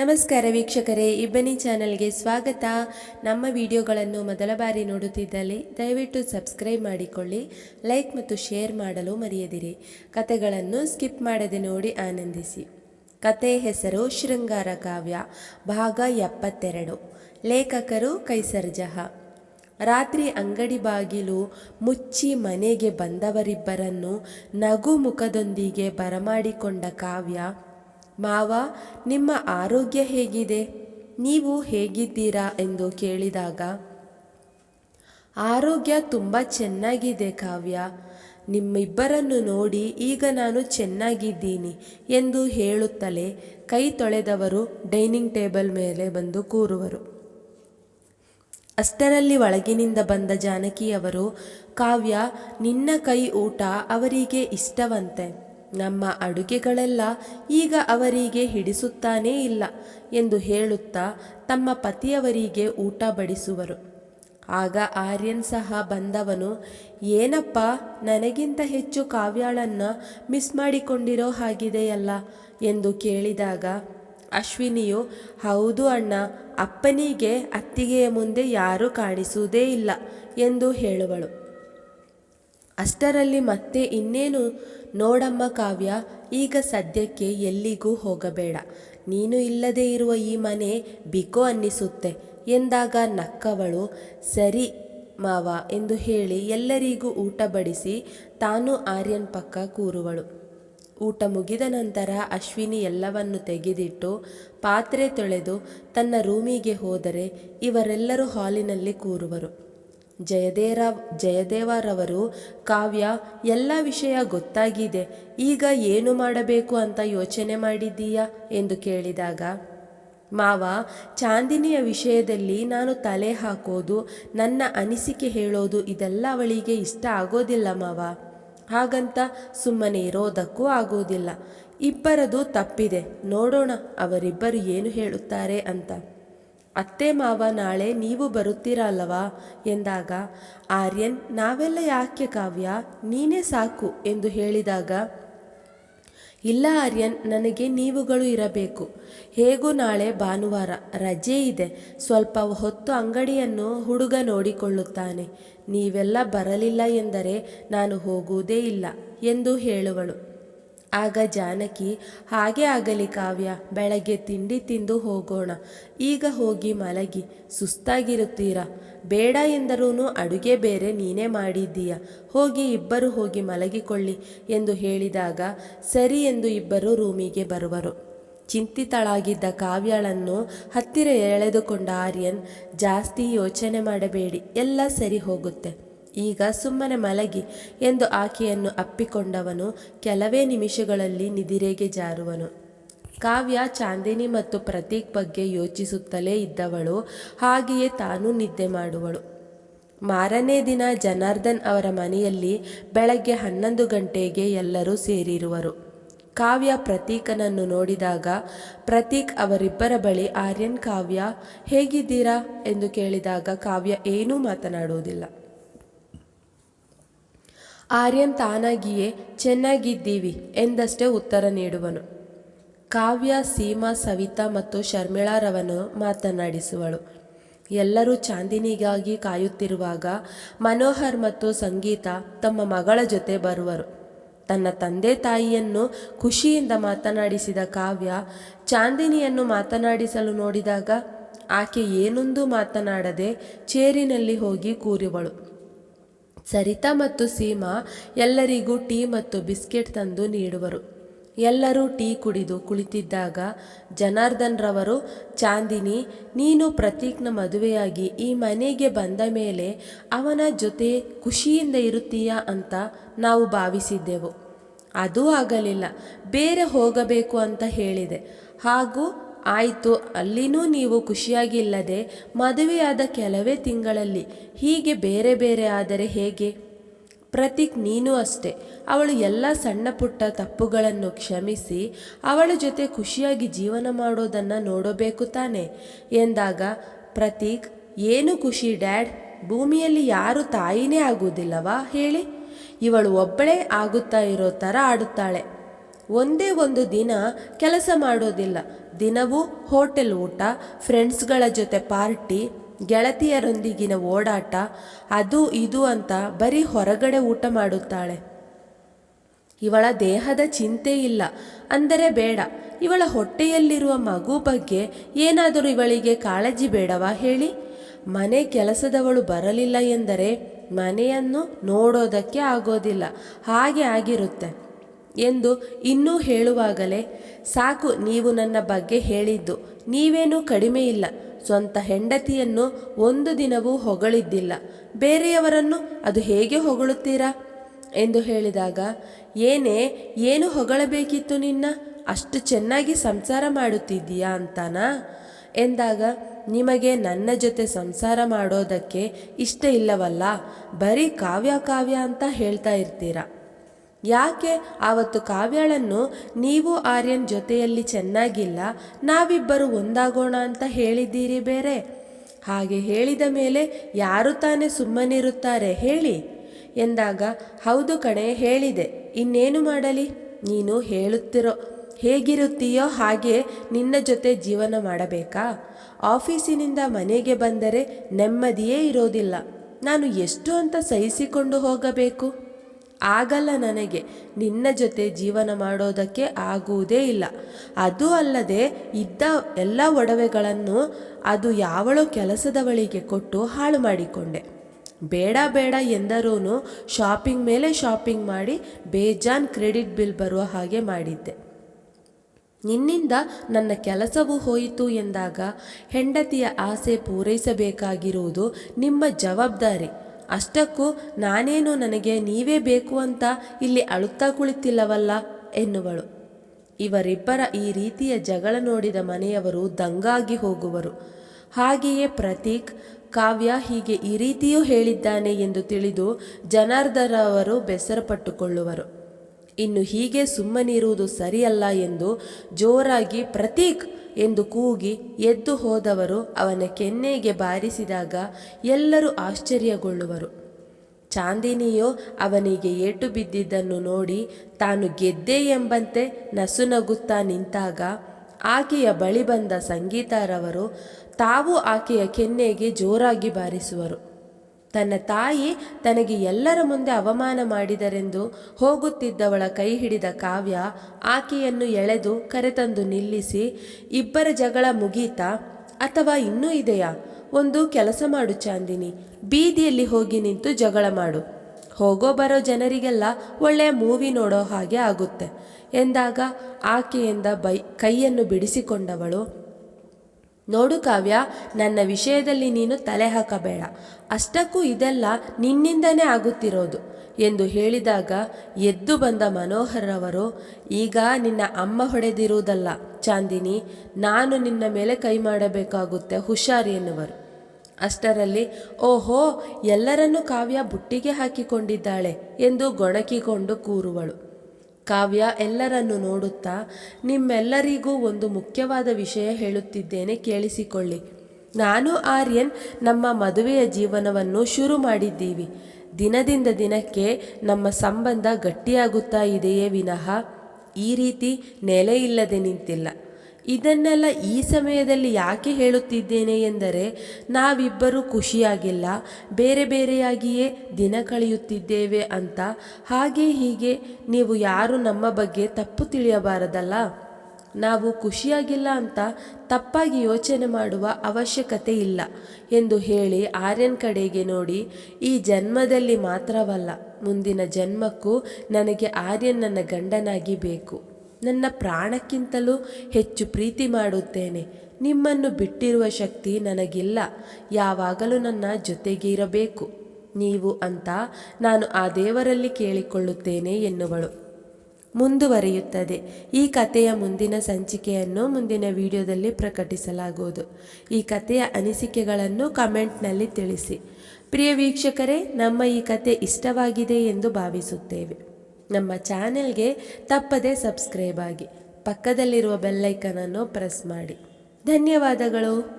ನಮಸ್ಕಾರ ವೀಕ್ಷಕರೇ, ಇಬ್ಬನಿ ಚಾನಲ್ಗೆ ಸ್ವಾಗತ. ನಮ್ಮ ವಿಡಿಯೋಗಳನ್ನು ಮೊದಲ ಬಾರಿ ನೋಡುತ್ತಿದ್ದಲ್ಲಿ ದಯವಿಟ್ಟು ಸಬ್ಸ್ಕ್ರೈಬ್ ಮಾಡಿಕೊಳ್ಳಿ, ಲೈಕ್ ಮತ್ತು ಶೇರ್ ಮಾಡಲು ಮರೆಯದಿರಿ. ಕತೆಗಳನ್ನು ಸ್ಕಿಪ್ ಮಾಡದೆ ನೋಡಿ ಆನಂದಿಸಿ. ಕತೆ ಹೆಸರು ಶೃಂಗಾರ ಕಾವ್ಯ, ಭಾಗ ಎಪ್ಪತ್ತೆರಡು. ಲೇಖಕರು ಕೈಸರ್ಜಹ. ರಾತ್ರಿ ಅಂಗಡಿ ಬಾಗಿಲು ಮುಚ್ಚಿ ಮನೆಗೆ ಬಂದವರಿಬ್ಬರನ್ನು ನಗು ಮುಖದೊಂದಿಗೆ ಬರಮಾಡಿಕೊಂಡ ಕಾವ್ಯ ಮಾವ, ನಿಮ್ಮ ಆರೋಗ್ಯ ಹೇಗಿದೆ? ನೀವು ಹೇಗಿದ್ದೀರಾ? ಎಂದು ಕೇಳಿದಾಗ, ಆರೋಗ್ಯ ತುಂಬ ಚೆನ್ನಾಗಿದೆ ಕಾವ್ಯ. ನಿಮ್ಮಿಬ್ಬರನ್ನು ನೋಡಿ ಈಗ ನಾನು ಚೆನ್ನಾಗಿದ್ದೀನಿ ಎಂದು ಹೇಳುತ್ತಲೇ ಕೈ ತೊಳೆದವರು ಡೈನಿಂಗ್ ಟೇಬಲ್ ಮೇಲೆ ಬಂದು ಕೂರುವರು. ಅಷ್ಟರಲ್ಲಿ ಒಳಗಿನಿಂದ ಬಂದ ಜಾನಕಿಯವರು, ಕಾವ್ಯ, ನಿನ್ನ ಕೈ ಊಟ ಅವರಿಗೆ ಇಷ್ಟವಂತೆ. ನಮ್ಮ ಅಡುಗೆಗಳೆಲ್ಲ ಈಗ ಅವರಿಗೆ ಹಿಡಿಸುತ್ತಾನೇ ಇಲ್ಲ ಎಂದು ಹೇಳುತ್ತಾ ತಮ್ಮ ಪತಿಯವರಿಗೆ ಊಟ ಬಡಿಸುವರು. ಆಗ ಆರ್ಯನ್ ಸಹ ಬಂದವನು, ಏನಪ್ಪ, ನನಗಿಂತ ಹೆಚ್ಚು ಕಾವ್ಯಾಳನ್ನ ಮಿಸ್ ಮಾಡಿಕೊಂಡಿರೋ ಹಾಗಿದೆಯಲ್ಲ? ಎಂದು ಕೇಳಿದಾಗ, ಅಶ್ವಿನಿಯು, ಹೌದು ಅಣ್ಣ, ಅಪ್ಪನಿಗೆ ಅತ್ತಿಗೆಯ ಮುಂದೆ ಯಾರೂ ಕಾಣಿಸುವುದೇ ಇಲ್ಲ ಎಂದು ಹೇಳುವಳು. ಅಷ್ಟರಲ್ಲಿ ಮತ್ತೆ ಇನ್ನೇನು ನೋಡಮ್ಮ ಕಾವ್ಯ, ಈಗ ಸದ್ಯಕ್ಕೆ ಎಲ್ಲಿಗೂ ಹೋಗಬೇಡ. ನೀನು ಇಲ್ಲದೆ ಇರುವ ಈ ಮನೆ ಬಿಕೋ ಅನ್ನಿಸುತ್ತೆ ಎಂದಾಗ ನಕ್ಕವಳು, ಸರಿ ಮಾವ ಎಂದು ಹೇಳಿ ಎಲ್ಲರಿಗೂ ಊಟ ಬಡಿಸಿ ತಾನು ಆರ್ಯನ್ ಪಕ್ಕ ಕೂರುವಳು. ಊಟ ಮುಗಿದ ನಂತರ ಅಶ್ವಿನಿ ಎಲ್ಲವನ್ನು ತೆಗೆದಿಟ್ಟು ಪಾತ್ರೆ ತೊಳೆದು ತನ್ನ ರೂಮಿಗೆ ಹೋದರೆ ಇವರೆಲ್ಲರೂ ಹಾಲಿನಲ್ಲಿ ಕೂರುವರು. ಜಯದೇರ, ಜಯದೇವರವರು ಕಾವ್ಯ ಎಲ್ಲ ವಿಷಯ ಗೊತ್ತಾಗಿದೆ. ಈಗ ಏನು ಮಾಡಬೇಕು ಅಂತ ಯೋಚನೆ ಮಾಡಿದ್ದೀಯಾ? ಎಂದು ಕೇಳಿದಾಗ, ಮಾವ, ಚಾಂದಿನಿಯ ವಿಷಯದಲ್ಲಿ ನಾನು ತಲೆ ಹಾಕೋದು, ನನ್ನ ಅನಿಸಿಕೆ ಹೇಳೋದು ಇದೆಲ್ಲ ಅವಳಿಗೆ ಇಷ್ಟ ಆಗೋದಿಲ್ಲ ಮಾವ. ಹಾಗಂತ ಸುಮ್ಮನೆ ಇರೋದಕ್ಕೂ ಆಗೋದಿಲ್ಲ. ಇಬ್ಬರದು ತಪ್ಪಿದೆ. ನೋಡೋಣ ಅವರಿಬ್ಬರು ಏನು ಹೇಳುತ್ತಾರೆ ಅಂತ. ಅತ್ತೆ ಮಾವ ನಾಳೆ ನೀವು ಬರುತ್ತೀರಲ್ಲವಾ ಎಂದಾಗ, ಆರ್ಯನ್, ನಾವೆಲ್ಲ ಯಾಕೆ ಕಾವ್ಯ? ನೀನೇ ಸಾಕು ಎಂದು ಹೇಳಿದಾಗ, ಇಲ್ಲ ಆರ್ಯನ್, ನನಗೆ ನೀವುಗಳು ಇರಬೇಕು. ಹೇಗೂ ನಾಳೆ ಭಾನುವಾರ, ರಜೆ ಇದೆ. ಸ್ವಲ್ಪ ಹೊತ್ತು ಅಂಗಡಿಯನ್ನು ಹುಡುಗ ನೋಡಿಕೊಳ್ಳುತ್ತಾನೆ. ನೀವೆಲ್ಲ ಬರಲಿಲ್ಲ ಎಂದರೆ ನಾನು ಹೋಗುವುದೇ ಇಲ್ಲ ಎಂದು ಹೇಳುವಳು. ಆಗ ಜಾನಕಿ, ಹಾಗೆ ಆಗಲಿ ಕಾವ್ಯ, ಬೆಳಗ್ಗೆ ತಿಂಡಿ ತಿಂದು ಹೋಗೋಣ. ಈಗ ಹೋಗಿ ಮಲಗಿ. ಸುಸ್ತಾಗಿರುತ್ತೀರಾ? ಬೇಡ ಎಂದರೂ ಅಡುಗೆ ಬೇರೆ ನೀನೇ ಮಾಡಿದ್ದೀಯ. ಹೋಗಿ ಇಬ್ಬರು ಹೋಗಿ ಮಲಗಿಕೊಳ್ಳಿ ಎಂದು ಹೇಳಿದಾಗ ಸರಿ ಎಂದು ಇಬ್ಬರು ರೂಮಿಗೆ ಬರುವರು. ಚಿಂತಿತಳಾಗಿದ್ದ ಕಾವ್ಯಳನ್ನು ಹತ್ತಿರ ಎಳೆದುಕೊಂಡ ಆರ್ಯನ್, ಜಾಸ್ತಿ ಯೋಚನೆ ಮಾಡಬೇಡಿ, ಎಲ್ಲ ಸರಿ ಹೋಗುತ್ತೆ. ಈಗ ಸುಮ್ಮನೆ ಮಲಗಿ ಎಂದು ಆಕೆಯನ್ನು ಅಪ್ಪಿಕೊಂಡವನು ಕೆಲವೇ ನಿಮಿಷಗಳಲ್ಲಿ ನಿದಿರೆಗೆ ಜಾರುವನು. ಕಾವ್ಯ ಚಾಂದಿನಿ ಮತ್ತು ಪ್ರತೀಕ್ ಬಗ್ಗೆ ಯೋಚಿಸುತ್ತಲೇ ಇದ್ದವಳು, ಹಾಗೆಯೇ ತಾನು ನಿದ್ದೆ ಮಾಡುವಳು. ಮಾರನೇ ದಿನ ಜನಾರ್ದನ್ ಅವರ ಮನೆಯಲ್ಲಿ ಬೆಳಗ್ಗೆ ಹನ್ನೊಂದು ಗಂಟೆಗೆ ಎಲ್ಲರೂ ಸೇರಿರುವರು. ಕಾವ್ಯ ಪ್ರತೀಕನನ್ನು ನೋಡಿದಾಗ, ಪ್ರತೀಕ್ ಅವರಿಬ್ಬರ ಬಳಿ, ಆರ್ಯನ್, ಕಾವ್ಯ, ಹೇಗಿದ್ದೀರಾ? ಎಂದು ಕೇಳಿದಾಗ ಕಾವ್ಯ ಏನೂ ಮಾತನಾಡುವುದಿಲ್ಲ. ಆರ್ಯನ್ ತಾನಾಗಿಯೇ ಚೆನ್ನಾಗಿದ್ದೀವಿ ಎಂದಷ್ಟೇ ಉತ್ತರ ನೀಡುವನು. ಕಾವ್ಯ, ಸೀಮಾ, ಸವಿತಾ ಮತ್ತು ಶರ್ಮಿಳಾರವನ್ನು ಮಾತನಾಡಿಸುವಳು. ಎಲ್ಲರೂ ಚಾಂದಿನಿಗಾಗಿ ಕಾಯುತ್ತಿರುವಾಗ ಮನೋಹರ್ ಮತ್ತು ಸಂಗೀತ ತಮ್ಮ ಮಗಳ ಜೊತೆ ಬರುವರು. ತನ್ನ ತಂದೆ ತಾಯಿಯನ್ನು ಖುಷಿಯಿಂದ ಮಾತನಾಡಿಸಿದ ಕಾವ್ಯ ಚಾಂದಿನಿಯನ್ನು ಮಾತನಾಡಿಸಲು ನೋಡಿದಾಗ ಆಕೆ ಏನೊಂದು ಮಾತನಾಡದೆ ಚೇರಿನಲ್ಲಿ ಹೋಗಿ ಕೂರುವಳು. ಸರಿತಾ ಮತ್ತು ಸೀಮಾ ಎಲ್ಲರಿಗೂ ಟೀ ಮತ್ತು ಬಿಸ್ಕೆಟ್ ತಂದು ನೀಡುವರು. ಎಲ್ಲರೂ ಟೀ ಕುಡಿದು ಕುಳಿತಿದ್ದಾಗ ಜನಾರ್ದನ್ ರವರು ಚಾಂದಿನಿ, ನೀನು ಪ್ರತೀಕ್ನ ಮದುವೆಯಾಗಿ ಈ ಮನೆಗೆ ಬಂದ ಮೇಲೆ ಅವನ ಜೊತೆ ಖುಷಿಯಿಂದ ಇರುತ್ತೀಯಾ ಅಂತ ನಾವು ಭಾವಿಸಿದ್ದೆವು. ಅದೂ ಆಗಲಿಲ್ಲ. ಬೇರೆ ಹೋಗಬೇಕು ಅಂತ ಹೇಳಿದೆ. ಹಾಗೂ ಆಯಿತು, ಅಲ್ಲಿನೂ ನೀವು ಖುಷಿಯಾಗಿಲ್ಲದೆ ಮದುವೆಯಾದ ಕೆಲವೇ ತಿಂಗಳಲ್ಲಿ. ಹೀಗೆ ಬೇರೆ ಬೇರೆ ಆದರೆ ಹೇಗೆ? ಪ್ರತೀಕ್ ನೀನು ಅಷ್ಟೆ. ಅವಳು ಎಲ್ಲ ಸಣ್ಣ ಪುಟ್ಟ ತಪ್ಪುಗಳನ್ನು ಕ್ಷಮಿಸಿ, ಅವಳ ಜೊತೆ ಖುಷಿಯಾಗಿ ಜೀವನ ಮಾಡೋದನ್ನು ನೋಡಬೇಕು ತಾನೆ. ಎಂದಾಗ, ಪ್ರತೀಕ್, ಏನು ಖುಷಿ ಡ್ಯಾಡ್? ಭೂಮಿಯಲ್ಲಿ ಯಾರು ತಾಯಿನೇ ಆಗುವುದಿಲ್ಲವಾ? ಹೇಳಿ. ಇವಳು ಒಬ್ಬಳೇ ಆಗುತ್ತಾ ಇರೋ ಥರ ಆಡುತ್ತಾಳೆ. ಒಂದೇ ಒಂದು ದಿನ ಕೆಲಸ ಮಾಡೋದಿಲ್ಲ. ದಿನವೂ ಹೋಟೆಲ್ ಊಟ, ಫ್ರೆಂಡ್ಸ್ಗಳ ಜೊತೆ ಪಾರ್ಟಿ, ಗೆಳತಿಯರೊಂದಿಗಿನ ಓಡಾಟ, ಅದು ಇದು ಅಂತ ಬರೀ ಹೊರಗಡೆ ಊಟ ಮಾಡುತ್ತಾಳೆ. ಇವಳ ದೇಹದ ಚಿಂತೆ ಇಲ್ಲ. ಅಂದರೆ ಬೇಡ. ಇವಳ ಹೊಟ್ಟೆಯಲ್ಲಿರುವ ಮಗು ಬಗ್ಗೆ ಏನಾದರೂ ಇವಳಿಗೆ ಕಾಳಜಿ ಬೇಡವಾ ಹೇಳಿ? ಮನೆ ಕೆಲಸದವಳು ಬರಲಿಲ್ಲ ಎಂದರೆ ಮನೆಯನ್ನು ನೋಡೋದಕ್ಕೆ ಆಗೋದಿಲ್ಲ. ಹಾಗೆ ಆಗಿರುತ್ತೆ. ಎಂದು ಇನ್ನೂ ಹೇಳುವಾಗಲೇ, ಸಾಕು, ನೀವು ನನ್ನ ಬಗ್ಗೆ ಹೇಳಿದ್ದು, ನೀವೇನೂ ಕಡಿಮೆ ಇಲ್ಲ. ಸ್ವಂತ ಹೆಂಡತಿಯನ್ನು ಒಂದು ದಿನವೂ ಹೊಗಳಿದ್ದಿಲ್ಲ. ಬೇರೆಯವರನ್ನು ಅದು ಹೇಗೆ ಹೊಗಳುತ್ತೀರಾ? ಎಂದು ಹೇಳಿದಾಗ, ಏನೇ, ಏನು ಹೊಗಳಬೇಕಿತ್ತು ನಿನ್ನ? ಅಷ್ಟು ಚೆನ್ನಾಗಿ ಸಂಸಾರ ಮಾಡುತ್ತಿದ್ದೀಯಾ ಅಂತಾನಾ? ಎಂದಾಗ, ನಿಮಗೆ ನನ್ನ ಜೊತೆ ಸಂಸಾರ ಮಾಡೋದಕ್ಕೆ ಇಷ್ಟ ಇಲ್ಲವಲ್ಲ, ಬರೀ ಕಾವ್ಯ ಕಾವ್ಯ ಅಂತ ಹೇಳ್ತಾ ಇರ್ತೀರ? ಯಾಕೆ ಆವತ್ತು ಕಾವ್ಯಳನ್ನು ನೀವು ಆರ್ಯನ್ ಜೊತೆಯಲ್ಲಿ ಚೆನ್ನಾಗಿಲ್ಲ, ನಾವಿಬ್ಬರು ಒಂದಾಗೋಣ ಅಂತ ಹೇಳಿದ್ದೀರಿ ಬೇರೆ? ಹಾಗೆ ಹೇಳಿದ ಮೇಲೆ ಯಾರು ತಾನೇ ಸುಮ್ಮನಿರುತ್ತಾರೆ ಹೇಳಿ? ಎಂದಾಗ, ಹೌದು ಕಣೆ, ಹೇಳಿದೆ. ಇನ್ನೇನು ಮಾಡಲಿ? ನೀನು ಹೇಳುತ್ತಿರೋ, ಹೇಗಿರುತ್ತೀಯೋ ಹಾಗೆ ನಿನ್ನ ಜೊತೆ ಜೀವನ ಮಾಡಬೇಕಾ? ಆಫೀಸಿನಿಂದ ಮನೆಗೆ ಬಂದರೆ ನೆಮ್ಮದಿಯೇ ಇರೋದಿಲ್ಲ. ನಾನು ಎಷ್ಟು ಅಂತ ಸಹಿಸಿಕೊಂಡು ಹೋಗಬೇಕು? ಆಗಲ್ಲ ನನಗೆ. ನಿನ್ನ ಜೊತೆ ಜೀವನ ಮಾಡೋದಕ್ಕೆ ಆಗುವುದೇ ಇಲ್ಲ. ಅದು ಅಲ್ಲದೆ ಇದ್ದ ಎಲ್ಲ ಒಡವೆಗಳನ್ನು ಅದು ಯಾವಳೋ ಕೆಲಸದವಳಿಗೆ ಕೊಟ್ಟು ಹಾಳು ಮಾಡಿಕೊಂಡೆ. ಬೇಡ ಬೇಡ ಎಂದರೂ ಶಾಪಿಂಗ್ ಮೇಲೆ ಶಾಪಿಂಗ್ ಮಾಡಿ ಬೇಜಾನ್ ಕ್ರೆಡಿಟ್ ಬಿಲ್ ಬರುವ ಹಾಗೆ ಮಾಡಿದ್ದೆ. ನಿನ್ನಿಂದ ನನ್ನ ಕೆಲಸವು ಹೋಯಿತು ಎಂದಾಗ ಹೆಂಡತಿಯ ಆಸೆ ಪೂರೈಸಬೇಕಾಗಿರುವುದು ನಿಮ್ಮ ಜವಾಬ್ದಾರಿ. ಅಷ್ಟಕ್ಕೂ ನಾನೇನು ನನಗೆ ನೀವೇ ಬೇಕು ಅಂತ ಇಲ್ಲಿ ಅಳುತ್ತಾ ಕುಳಿತಿಲ್ಲವಲ್ಲ ಎನ್ನುವಳು. ಇವರಿಬ್ಬರ ಈ ರೀತಿಯ ಜಗಳ ನೋಡಿದ ಮನೆಯವರು ದಂಗಾಗಿ ಹೋಗುವರು. ಹಾಗೆಯೇ ಪ್ರತೀಕ್, ಕಾವ್ಯ ಹೀಗೆ ಈ ರೀತಿಯೂ ಹೇಳಿದ್ದಾನೆ ಎಂದು ತಿಳಿದು ಜನಾರ್ದರವರು ಬೆಸರಪಟ್ಟುಕೊಳ್ಳುವರು. ಇನ್ನು ಹೀಗೆ ಸುಮ್ಮನಿರುವುದು ಸರಿಯಲ್ಲ ಎಂದು ಜೋರಾಗಿ ಪ್ರತೀಕ್ ಎಂದು ಕೂಗಿ ಎದ್ದು ಹೋದವರು ಅವನ ಕೆನ್ನೆಗೆ ಬಾರಿಸಿದಾಗ ಎಲ್ಲರೂ ಆಶ್ಚರ್ಯಗೊಳ್ಳುವರು. ಚಾಂದಿನಿಯೋ ಅವನಿಗೆ ಏಟು ಬಿದ್ದಿದ್ದನ್ನು ನೋಡಿ ತಾನು ಗೆದ್ದೆ ಎಂಬಂತೆ ನಸುನಗುತ್ತಾ ನಿಂತಾಗ ಆಕೆಯ ಬಳಿ ಬಂದ ಸಂಗೀತಾರವರು ತಾವು ಆಕೆಯ ಕೆನ್ನೆಗೆ ಜೋರಾಗಿ ಬಾರಿಸುವರು. ತನ್ನ ತಾಯಿ ತನಗೆ ಎಲ್ಲರ ಮುಂದೆ ಅವಮಾನ ಮಾಡಿದರೆಂದು ಹೋಗುತ್ತಿದ್ದವಳ ಕೈ ಹಿಡಿದ ಕಾವ್ಯ ಆಕೆಯನ್ನು ಎಳೆದು ಕರೆತಂದು ನಿಲ್ಲಿಸಿ, ಇಬ್ಬರ ಜಗಳ ಮುಗೀತಾ, ಅಥವಾ ಇನ್ನೂ ಇದೆಯಾ? ಒಂದು ಕೆಲಸ ಮಾಡು ಚಾಂದಿನಿ, ಬೀದಿಯಲ್ಲಿ ಹೋಗಿ ನಿಂತು ಜಗಳ ಮಾಡು. ಹೋಗೋ ಬರೋ ಜನರಿಗೆಲ್ಲ ಒಳ್ಳೆಯ ಮೂವಿ ನೋಡೋ ಹಾಗೆ ಆಗುತ್ತೆ. ಎಂದಾಗ ಆಕೆಯಿಂದ ಬೈ, ಕೈಯನ್ನು ಬಿಡಿಸಿಕೊಂಡವಳು ನೋಡು ಕಾವ್ಯ, ನನ್ನ ವಿಷಯದಲ್ಲಿ ನೀನು ತಲೆ ಹಾಕಬೇಡ. ಅಷ್ಟಕ್ಕೂ ಇದೆಲ್ಲ ನಿನ್ನಿಂದನೇ ಆಗುತ್ತಿರೋದು ಎಂದು ಹೇಳಿದಾಗ ಎದ್ದು ಬಂದ ಮನೋಹರವರು ಈಗ ನಿನ್ನ ಅಮ್ಮ ಹೊಡೆದಿರುವುದಲ್ಲ ಚಾಂದಿನಿ, ನಾನು ನಿನ್ನ ಮೇಲೆ ಕೈ ಮಾಡಬೇಕಾಗುತ್ತೆ, ಹುಷಾರಿ ಎನ್ನುವರು. ಅಷ್ಟರಲ್ಲಿ, ಓಹೋ, ಎಲ್ಲರನ್ನೂ ಕಾವ್ಯ ಬುಟ್ಟಿಗೆ ಹಾಕಿಕೊಂಡಿದ್ದಾಳೆ, ಎಂದು ಗೊಣಕಿಕೊಂಡು ಕೂರುವಳು. ಕಾವ್ಯ ಎಲ್ಲರನ್ನು ನೋಡುತ್ತಾ ನಿಮ್ಮೆಲ್ಲರಿಗೂ ಒಂದು ಮುಖ್ಯವಾದ ವಿಷಯ ಹೇಳುತ್ತಿದ್ದೇನೆ ಕೇಳಿಸಿಕೊಳ್ಳಿ. ನಾನು ಆರ್ಯನ್ ನಮ್ಮ ಮದುವೆಯ ಜೀವನವನ್ನು ಶುರು ಮಾಡಿದ್ದೀವಿ. ದಿನದಿಂದ ದಿನಕ್ಕೆ ನಮ್ಮ ಸಂಬಂಧ ಗಟ್ಟಿಯಾಗುತ್ತಾ ಇದೆಯೇ ವಿನಃ ಈ ರೀತಿ ನೆಲೆ ಇಲ್ಲದೆ ನಿಂತಿಲ್ಲ. ಇದನ್ನೆಲ್ಲ ಈ ಸಮಯದಲ್ಲಿ ಯಾಕೆ ಹೇಳುತ್ತಿದ್ದೇನೆ ಎಂದರೆ ನಾವಿಬ್ಬರೂ ಖುಷಿಯಾಗಿಲ್ಲ, ಬೇರೆ ಬೇರೆಯಾಗಿಯೇ ದಿನ ಕಳೆಯುತ್ತಿದ್ದೇವೆ ಅಂತ. ಹಾಗೆ ಹೀಗೆ ನೀವು ಯಾರು ನಮ್ಮ ಬಗ್ಗೆ ತಪ್ಪು ತಿಳಿಯಬಾರದಲ್ಲ. ನಾವು ಖುಷಿಯಾಗಿಲ್ಲ ಅಂತ ತಪ್ಪಾಗಿ ಯೋಚನೆ ಮಾಡುವ ಅವಶ್ಯಕತೆ ಇಲ್ಲ ಎಂದು ಹೇಳಿ ಆರ್ಯನ್ ಕಡೆಗೆ ನೋಡಿ, ಈ ಜನ್ಮದಲ್ಲಿ ಮಾತ್ರವಲ್ಲ, ಮುಂದಿನ ಜನ್ಮಕ್ಕೂ ನನಗೆ ಆರ್ಯನ್ ನನ್ನ ಗಂಡನಾಗಿ ಬೇಕು. ನನ್ನ ಪ್ರಾಣಕ್ಕಿಂತಲೂ ಹೆಚ್ಚು ಪ್ರೀತಿ ಮಾಡುತ್ತೇನೆ. ನಿಮ್ಮನ್ನು ಬಿಟ್ಟಿರುವ ಶಕ್ತಿ ನನಗಿಲ್ಲ. ಯಾವಾಗಲೂ ನನ್ನ ಜೊತೆಗೆ ಇರಬೇಕು. ನೀವು ಅಂತ ನಾನು ಆ ದೇವರಲ್ಲಿ ಕೇಳಿಕೊಳ್ಳುತ್ತೇನೆ ಎನ್ನುವಳು. ಮುಂದುವರಿಯುತ್ತದೆ. ಈ ಕಥೆಯ ಮುಂದಿನ ಸಂಚಿಕೆಯನ್ನು ಮುಂದಿನ ವಿಡಿಯೋದಲ್ಲಿ ಪ್ರಕಟಿಸಲಾಗುವುದು. ಈ ಕಥೆಯ ಅನಿಸಿಕೆಗಳನ್ನು ಕಮೆಂಟ್ನಲ್ಲಿ ತಿಳಿಸಿ. ಪ್ರಿಯ ವೀಕ್ಷಕರೇ, ನಮ್ಮ ಈ ಕತೆ ಇಷ್ಟವಾಗಿದೆ ಎಂದು ಭಾವಿಸುತ್ತೇವೆ. ನಮ್ಮ ಚಾನೆಲ್ಗೆ ತಪ್ಪದೇ ಸಬ್ಸ್ಕ್ರೈಬ್ ಆಗಿ ಪಕ್ಕದಲ್ಲಿರುವ ಬೆಲ್ಲೈಕನನ್ನು ಪ್ರೆಸ್ ಮಾಡಿ. ಧನ್ಯವಾದಗಳು.